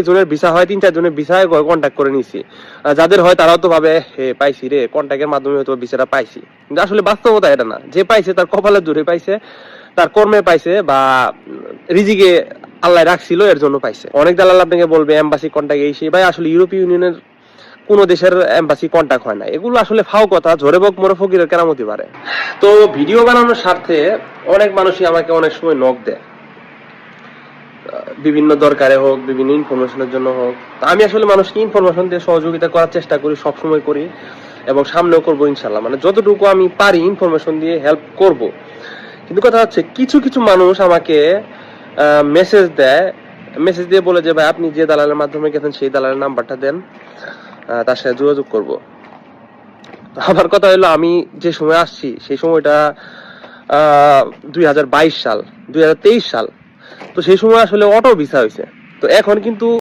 একজনের ভিসা হয় তিন চারজনের ভিসায় কন্ট্যাক্ট করে নিছি। যাদের হয় তারাও তো ভাবে, হে, পাইছি রে কন্ট্যাক্টের মাধ্যমে হয়তো ভিসাটা পাইছি। আসলে বাস্তবতা এটা না। যে পাইছে তার কপালের জোরে পাইছে, তার কর্মে পাইছে বা রিজিকে আল্লাহ রাখছিল, এর জন্য পাইছে। অনেক দালাল আপনাকে বলবে এম্বাসি কন্ট্যাক্ট এই সেই। ভাই, আসলে ইউরোপীয় ইউনিয়নের কোন দেশের এম্বাসি কন্ট্যাক্ট হয় না। এগুলো আসলে ফাও কথা, ঝরে বক মরে ফকিরের কেরামতি পারে তো ভিডিও বানানোর স্বার্থে অনেক মানুষই আমাকে অনেক সময় নক দেয়। বিভিন্ন দরকারে হোক, বিভিন্ন ইনফরমেশনের জন্য হোক। আমি আসলে মানুষকে ইনফরমেশন দিয়ে সহযোগিতা করার চেষ্টা করি, সবসময় করি এবং সামনেও করব ইনশাল্লাহ মানে যতটুকু আমি পারি ইনফরমেশন দিয়ে হেল্প করব। কিন্তু কথা হচ্ছে, কিছু কিছু মানুষ আমাকে মেসেজ দেয়। মেসেজ দিয়ে বলে যে, ভাই, আপনি যে দালালের মাধ্যমে গেছেন, সেই দালালের নাম্বারটা দেন। তার সাথে যোগাযোগ করব। আমার কথা হলো, আমি যে সময় আসছি, সেই সময়টা দুই হাজার বাইশ সাল, দুই হাজার তেইশ সাল। তো সেই সময় আসলে অটো ভিসা হয়েছে তো এখন কিন্তু